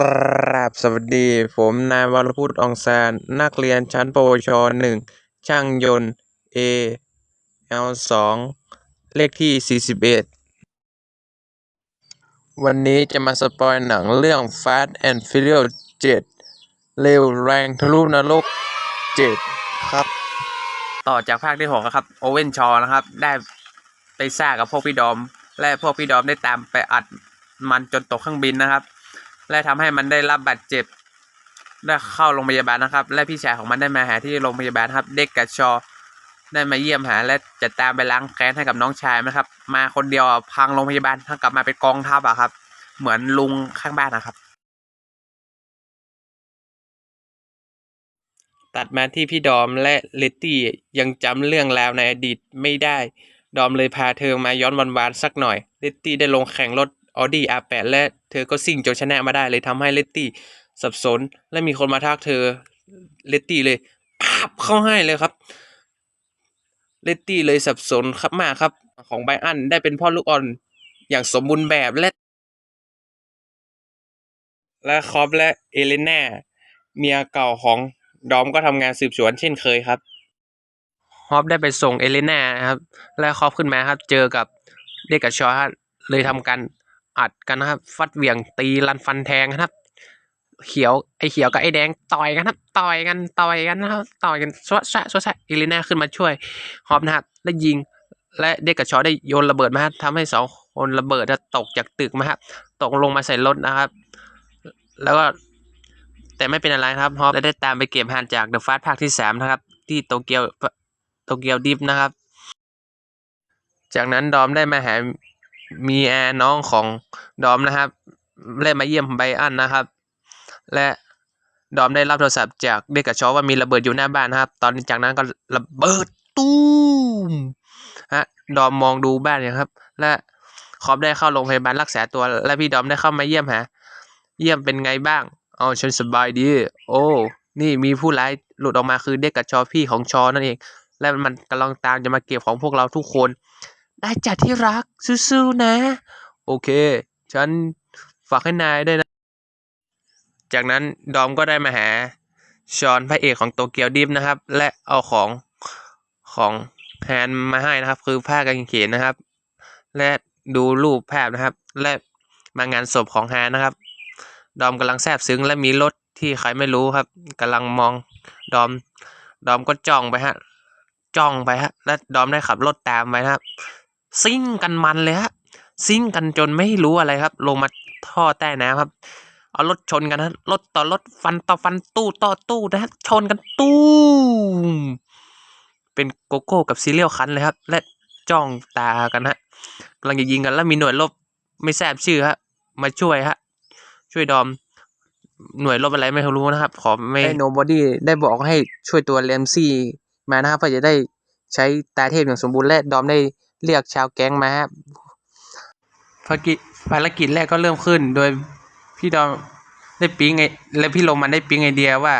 กราบสวัสดี ผมนายวรพุทธองซาน นักเรียนชั้นปวชหนึ่ง ช่างยนต์ A L สอง เลขที่ 41 วันนี้จะมาสปอยหนังเรื่อง Fast and Furious 7 เร็วแรงทะลุนรก 7 ครับ ต่อจากภาคที่หกครับ โอเว่นชอนะครับ ได้ไปซ่ากับพวกพี่ดอม และพวกพี่ดอมได้ตามไปอัดมันจนตกเครื่องบินนะครับ และทำให้มันได้รับบาดเจ็บได้เข้าโรงพยาบาลนะครับ และพี่ชายของมันได้มาหาที่โรงพยาบาลครับ เด็กกับชอ ได้มาเยี่ยมหา และจะตามไปล้างแค้นให้กับน้องชายนะครับ มาคนเดียวพังโรงพยาบาลทั้งกลับมาเป็นกองทัพอะครับ เหมือนลุงข้างบ้านนะครับ ตัดมาที่พี่ดอมและเลตตี้ยังจำเรื่องราวในอดีตไม่ได้ ดอมเลยพาเธอมาย้อนวันวานสักหน่อยเลตตี้ได้ลงแข่งรถ Audi R8 และเธอก็ซิ่งจนชนะมาได้เลยทำให้เลตตี้สับสน และมีคนมาทักเธอเลตตี้เลยปาบเข้าให้เลยครับเลตตี้เลยสับสนครับมากครับ ของไบอันได้เป็นพ่อลูกอ่อนอย่างสมบูรณ์แบบและ และคอปและเอเลน่าเมียเก่าของดอมก็ทำงานสืบสวนเช่นเคยครับฮอปได้ไปส่งเอเลน่านะครับ และคอปขึ้นมาครับ เจอกับเด็กกับชอฮเลยทำการ อัดกันนะครับ ฟัดเหวี่ยงตีรันฟันแทงนะครับ เขียวไอเขียวกับไอแดงต่อยกันครับ ต่อยกันต่อยกันนะครับต่อยกันสวะสะสวะสะอเลน่าขึ้นมาช่วยฮอปนะครับและยิง และเด็กกับชอได้โยนระเบิดมาครับทำให้สองคนระเบิดจะตกจากตึกมาครับตกลงมาใส่รถนะครับ แล้วก็แต่ไม่เป็นอะไรครับฮอปได้ตามไปเก็บฮันจากเดอะฟาสภาคที่สามนะครับ ที่โตเกียวโตเกียวดิฟนะครับ จากนั้นดอมได้มาหา มีแอร์น้องของดอมนะครับได้มาเยี่ยมไบอันนะครับ และดอมได้รับโทรศัพท์จากเด็กกับชอว่ามีระเบิดอยู่หน้าบ้านนะครับ ตอนจากนั้นก็ระเบิดตู้มฮะดอมมองดูบ้านนี่ยครับ และคอปได้เข้าโรงพยาบาลรักษาตัว และพี่ดอมได้เข้ามาเยี่ยมหาเยี่ยมเป็นไงบ้างอ๋อฉันสบายดี โอ้นี่มีผู้ร้ายหลุดออกมาคือเด็กกับชอพี่ของชอนั่นเอง และมันกำลังตามจะมาเก็บของพวกเราทุกคน ได้จัดที่รักสู้ๆนะ โอเค ฉันฝากให้นายได้นะ จากนั้นดอมก็ได้มาหาชอนพระเอกของโตเกียวดิฟนะครับ และเอาของของแฮนมาให้นะครับ คือผ้ากางเขนนะครับ และดูรูปภาพนะครับ และมางานศพของแฮนนะครับ ดอมกำลังแซบซึ้งและมีรถที่ใครไม่รู้ครับกำลังมองดอม ดอมก็จ้องไปฮะ จ้องไปฮะ และดอมได้ขับรถตามไปนะครับ ซิ่งกันมันเลยฮะซิ่งกันจนไม่รู้อะไรครับ ลงมาท่อใต้น้ำครับ เอารถชนกันนะรถต่อรถฟันต่อฟันตู้ต่อตู้นะฮะชนกันตู้มเป็นโกโก้กับซีเรียลคันเลยครับ และจ้องตากันฮะกำลังจะยิงกันแล้วมีหน่วยรบไม่ทราบชื่อฮะมาช่วยฮะช่วยดอมหน่วยรบอะไรไม่รู้นะครับ ขอไม่โนบอดี้ได้บอกให้ช่วยตัวเลมซี่มานะครับเพื่อจะได้ใช้ตาเทพอย่างสมบูรณ์และดอมได้ เรียกชาวแก๊งมาครับภารกิจแรกก็เริ่มขึ้น โดยพี่ดอมได้ปิ๊งไอและพี่ลงมันได้ปิ๊งไอเดียว่า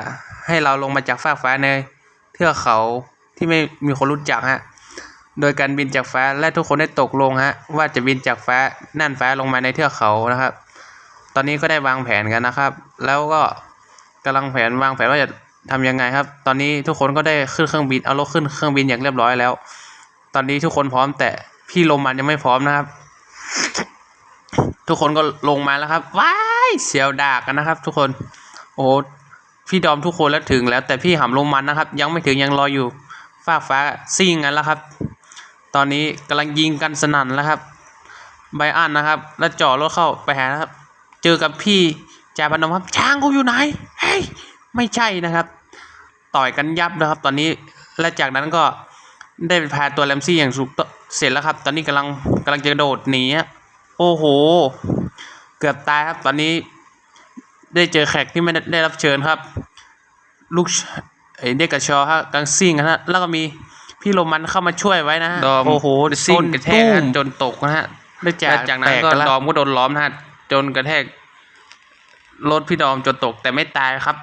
ให้เราลงมาจากฟากฟ้าในเทือกเขาที่ไม่มีคนรู้จักฮะ โดยการบินจากฟ้าและทุกคนได้ตกลงฮะ ว่าจะบินจากฟ้าน่านฟ้าลงมาในเทือกเขานะครับ ตอนนี้ก็ได้วางแผนกันนะครับ แล้วก็กำลังแผนวางแผนว่าจะทำยังไงครับ ตอนนี้ทุกคนก็ได้ขึ้นเครื่องบินเอารถขึ้นเครื่องบินอย่างเรียบร้อยแล้ว ตอนนี้ทุกคนพร้อมแต่พี่ลมมันยังไม่พร้อมนะครับ ทุกคนก็ลงมาแล้วครับ ว้ายเสียวดากันนะครับ ทุกคน โอ้พี่ดอมทุกคนแล้วถึงแล้ว แต่พี่หำลงมันนะครับ ยังไม่ถึงยังรออยู่ฟ้ากฟ้าซิ่งกันแล้วครับ ตอนนี้กำลังยิงกันสนั่นแล้วครับไบอันนะครับ แล้วจ่อรถเข้าไปหานะครับ เจอกับพี่จาพนมครับช้างกูอยู่ไหนเฮ้ยไม่ใช่นะครับ ต่อยกันยับนะครับ ตอนนี้และจากนั้นก็ ได้พาตัวแรมซี่อย่างสุกเสร็จแล้วครับ ตอนนี้กำลังกำลังจะกระโดดหนีฮะโอ้โห เกือบตายครับ ตอนนี้ได้เจอแขกที่ไม่ได้ได้รับเชิญครับ ลูกชไอเด็กกับชอฮะกำลังซิ่งกันฮะแล้วก็มีพี่โรมันเข้ามาช่วยไว้นะฮะดอมโอ้โหซิ่งกระแทกฮะตุ้มจนตกนะฮะได้จากและจากนั้นแตก็ดอมก็โดนล้อมนะฮะจนกระแทกรถพี่ดอมจนตกแต่ไม่ตายครับ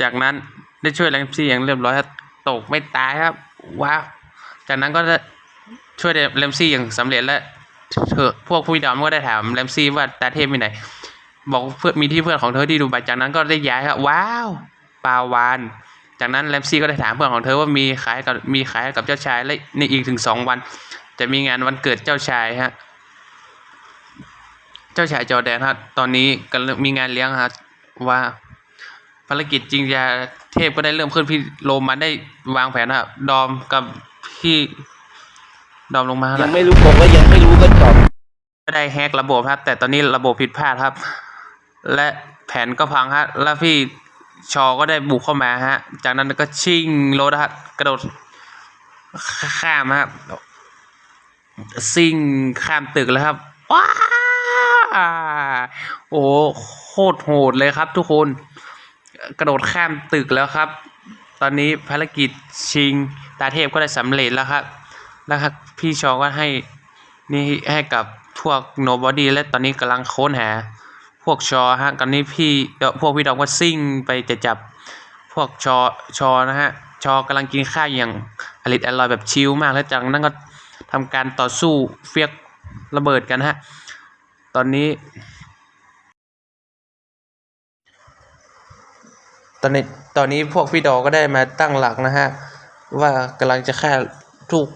จากนั้นได้ช่วยแรงซี่อย่างเรียบร้อยครับตกไม่ตายครับ ว้าวจากนั้นก็ได้ช่วยแรมซี่อย่างสำเร็จและเถอพวกพี่ดอมก็ได้ถามแรมซี่ว่าตาเทพไปไหน บอกเพื่อนมีที่เพื่อนของเธอที่ดูไบจากนั้นก็ได้ย้ายครับว้าวปาวานจากนั้นแรมซี่ก็ได้ถามเพื่อนของเธอว่ามีขายกับมีขายกับเจ้าชายและในอีกถึงสองวัน จะมีงานวันเกิดเจ้าชายฮะเจ้าชายจอแดนครับตอนนี้กำลังมีงานเลี้ยงครับว่าภารกิจจริงยา เทพก็ได้เริ่มขึ้นพี่โรมันได้วางแผนครับดอมกับพี่ดอมลงมายัแล้วงไม่รู้ผมก็ยังไม่รู้ก็จบก็ได้แฮกระบบครับ แต่ตอนนี้ระบบผิดพลาดครับ และแผนก็พังฮะแล้วพี่ชอก็ได้บุกเข้ามาฮะ จากนั้นก็ชิงรถฮะกระโดดข้ามครับซิ่งข้ามตึกแล้วครับว้าโอ้โหโคตรโหดเลยครับทุกคน กระโดดข้ามตึกแล้วครับ ตอนนี้ภารกิจชิงตาเทพก็ได้สำเร็จแล้วครับ แล้วครับพี่ชอก็ให้นี่ให้กับพวกโนบอดี้และตอนนี้กำลังค้นหา พวกชอฮะตอนนี้พี่พวกพี่ดอมก็ซิ่งไปจะจับพวกชอชอนะฮะชอกำลังกินข้าวอย่างอริดอร่อยแบบชิลมากแล้วจากนั้นก็ทำการต่อสู้เฟียกระเบิดกันฮะ ตอนนี้ ตอนนี้ตอนนี้พวกพี่ดอก็ได้มาตั้งหลักนะฮะ ว่ากำลังจะฆ่าทุก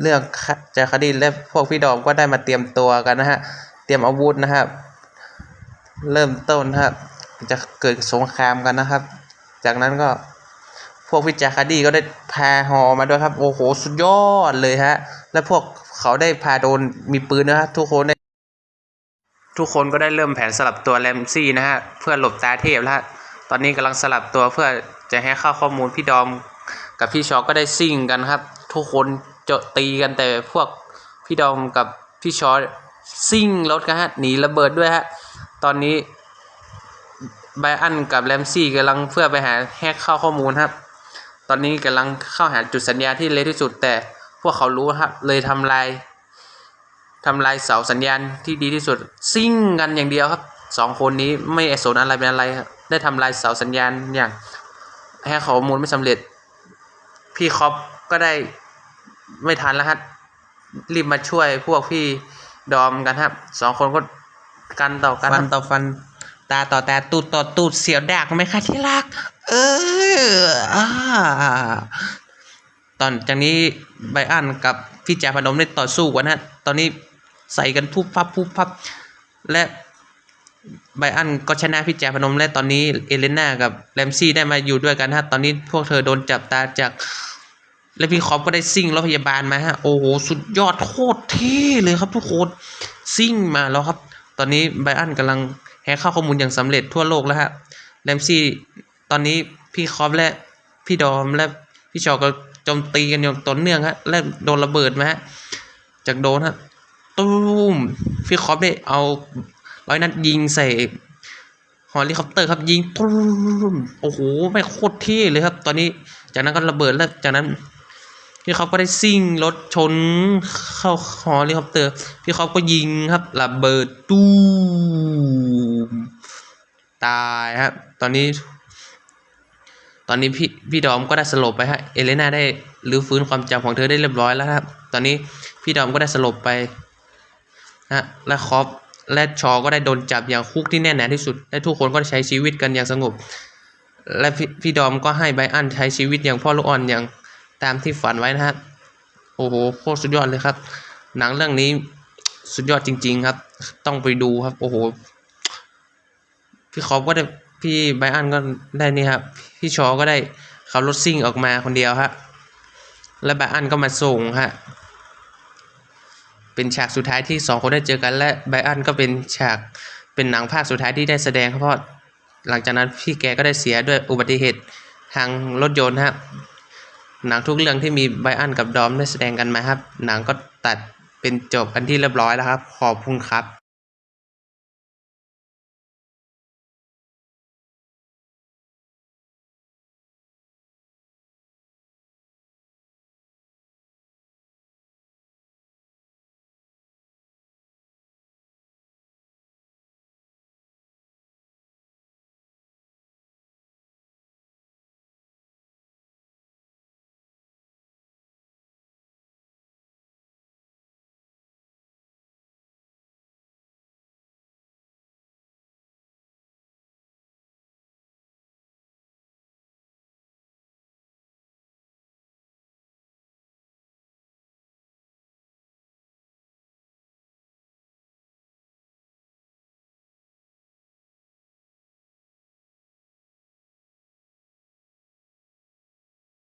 เรื่องฆ่าจะคดีและพวกพี่ดอมก็ได้มาเตรียมตัวกันนะฮะ เตรียมอาวุธนะครับ เริ่มต้นนะครับจะเกิดสงครามกันนะครับ จากนั้นก็พวกวิจาคดีก็ได้พาหอมาด้วยครับ โอ้โห สุดยอดเลยฮะ และพวกเขาได้พาโดนมีปืนนะครับทุกคนได้ ทุกคนก็ได้เริ่มแผนสลับตัวแรมซี่นะฮะ เพื่อหลบตาเทพแล้วฮะ ตอนนี้กำลังสลับตัวเพื่อจะให้เข้าข้อมูลพี่ดอมกับพี่ชอก็ได้ซิ่งกันครับ ทุกคนเจาะตีกันแต่พวกพี่ดอมกับพี่ชอซิ่งรถกันฮะหนีระเบิดด้วยฮะตอนนี้ไบอันกับแรมซี่กำลังเพื่อไปหาแฮกเข้าข้อมูลครับ ตอนนี้กำลังเข้าหาจุดสัญญาที่เล็กที่สุด แต่พวกเขารู้ครับเลยทำลายทำลายเสาสัญญาณที่ดีที่สุด ซิ่งกันอย่างเดียวครับสองคนนี้ไม่สนอะไรเป็นอะไรครับ ได้ทำลายเสาสัญญาณอย่างแฮกข้อมูลไม่สำเร็จ พี่คอปก็ได้ไม่ทันแล้วฮะรีบมาช่วยพวกพี่ดอมกันครับสองคนก็กันต่อกันฟันต่อฟันตาต่อตาตูดต่อตูดเสียวดากไหมคะที่รัก เอออ่าตอนจากนี้ไบอันกับพี่จาพนมได้ต่อสู้กันฮะตอนนี้ใส่กันพุบพับพุบพับ และ ไบอันก็ชนะพี่แจพนม และตอนนี้เอเลน่ากับแรมซี่ได้มาอยู่ด้วยกันฮะตอนนี้พวกเธอโดนจับตาจากและพี่คอปก็ได้ซิ่งรถพยาบาลมาฮะโอ้โหสุดยอดโคตรเท่เลยครับทุกคนซิ่งมาแล้วครับ ตอนนี้ไบอันกำลังแฮกเข้าข้อมูลอย่างสำเร็จทั่วโลกแล้วฮะแรมซี่ตอนนี้พี่คอปและพี่ดอมและพี่ชอก็โจมตีกันอย่างต่อเนื่องฮะและโดนระเบิดมาฮะจากโดนฮะตุ้มพี่คอปได้เอา ร้อยนัดยิงใส่ฮอลิคอปเตอร์ครับยิงตุ้มโอ้โหไม่โคตรเท่เลยครับ ตอนนี้จากนั้นก็ระเบิดแล้วจากนั้นพี่เขาก็ได้ซิ่งรถชนเข้าฮอลิคอปเตอร์พี่เขาก็ยิงครับระเบิดตู้มตายครับ ตอนนี้ ตอนนี้พี่พี่ดอมก็ได้สลบไปฮะเอเลน่าได้รื้อฟื้นความจำของเธอได้เรียบร้อยแล้วครับ ตอนนี้พี่ดอมก็ได้สลบไปฮะและคอป และชอก็ได้โดนจับอย่างคุกที่แน่นหนาที่สุด และทุกคนก็ใช้ชีวิตกันอย่างสงบ และพี่พี่ดอมก็ให้ไบอันใช้ชีวิตอย่างพ่อลูกอ่อนอย่างตามที่ฝันไว้นะครับโอ้โหโคตรสุดยอดเลยครับ หนังเรื่องนี้สุดยอดจริง ๆ ครับ ต้องไปดูครับ โอ้โห พี่คอปก็ได้พี่ไบอันก็ได้นี่ครับ พี่ชอก็ได้ขับรถซิ่งออกมาคนเดียวฮะและไบอันก็มาส่งฮะ เป็นฉากสุดท้ายที่สองคนได้เจอกัน และไบอันก็เป็นฉากเป็นหนังภาคสุดท้ายที่ได้แสดงครับเพราะหลังจากนั้นพี่แกก็ได้เสียด้วยอุบัติเหตุทางรถยนต์ครับหนังทุกเรื่องที่มีไบอันกับดอมได้แสดงกันมาครับ หนังก็ตัดเป็นจบกันที่เรียบร้อยแล้วครับ ขอบคุณครับ